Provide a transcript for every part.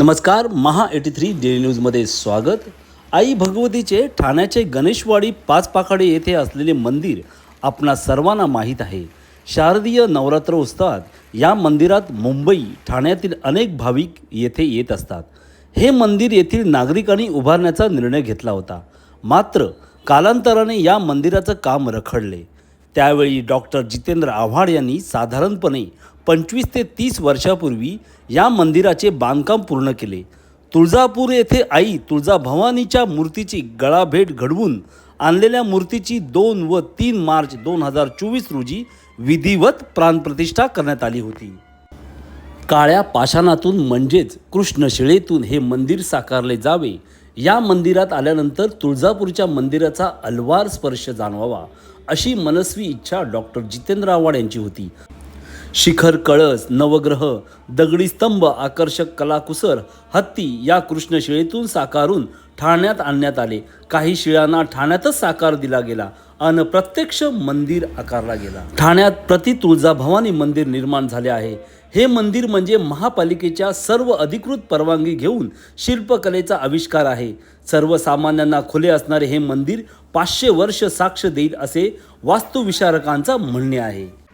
नमस्कार महा eighty three daily न्यूजमध्ये स्वागत. आई भगवतीचे ठाण्याचे गणेशवाडी पाचपाखाडे येथे असलेले मंदिर आपणा सर्वांना माहीत आहे. शारदीय नवरात्र उत्सवात या मंदिरात मुंबई ठाण्यातील अनेक भाविक येथे येत असतात. हे मंदिर येथील नागरिकांनी उभारण्याचा निर्णय घेतला होता. मात्र कालांतराने या मंदिराचं काम रखडले. त्यावेळी डॉक्टर जितेंद्र आव्हाड यांनी साधारणपणे पंचवीस ते तीस वर्षापूर्वी या मंदिराचे बांधकाम पूर्ण केले. तुळजापूर येथे आई तुळजाभवानीच्या मूर्तीची गळाभेट घडवून आणलेल्या मूर्तीची दोन व तीन मार्च दोन हजार चोवीस रोजी विधिवत प्राणप्रतिष्ठा करण्यात आली होती. काळ्या पाषाणातून म्हणजेच कृष्णशिळेतून हे मंदिर साकारले जावे या मंदिरात आल्यानंतर तुळजापूरच्या मंदिराचा अलवार स्पर्श जाणवावा अशी मनस्वी इच्छा डॉक्टर जितेंद्र आव्हाड यांची होती. शिखर कळस नवग्रह दगडी स्तंभ आकर्षक कलाकुसर हत्ती या कृष्णशिळेतून साकारून ठाण्यात आणण्यात आले. काही शिळांना ठाण्यातच साकार दिला गेला. अन प्रत्यक्ष मंदिर आकारला गेला. ठाण्यात प्रति तुळजाभवानी मंदिर निर्माण झाले आहे. हे मंदिर म्हणजे महापालिकेच्या सर्व अधिकृत परवानगी घेऊन शिल्पकलेचा आविष्कार आहे. सर्वसामान्यांना खुले असणारे हे मंदिर पाचशे वर्ष साक्ष देईल असे वास्तुविशारकांचा म्हणणे आहे.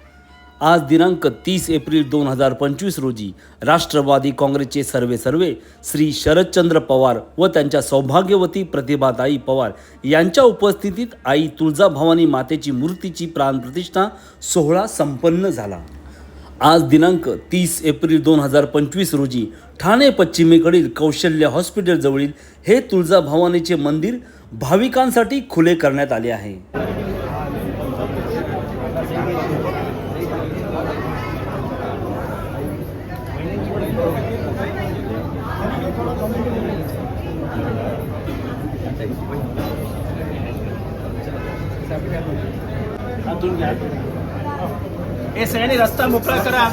आज दिनांक तीस एप्रिल दोन हजार पंचवीस रोजी राष्ट्रवादी काँग्रेसचे सर्वे सर्वे श्री शरदचंद्र पवार व त्यांच्या सौभाग्यवती प्रतिभाताई पवार यांच्या उपस्थितीत आई तुळजाभवानी मातेची मूर्तीची प्राणप्रतिष्ठा सोहळा संपन्न झाला. आज दिनांक तीस एप्रिल दोन हजार पंचवीस रोजी ठाणे पश्चिमेकडील कौशल्य हॉस्पिटलजवळील हे तुळजाभवानीचे मंदिर भाविकांसाठी खुले करण्यात आले आहे. એ શહેરની રસ્તા મોકળા કરા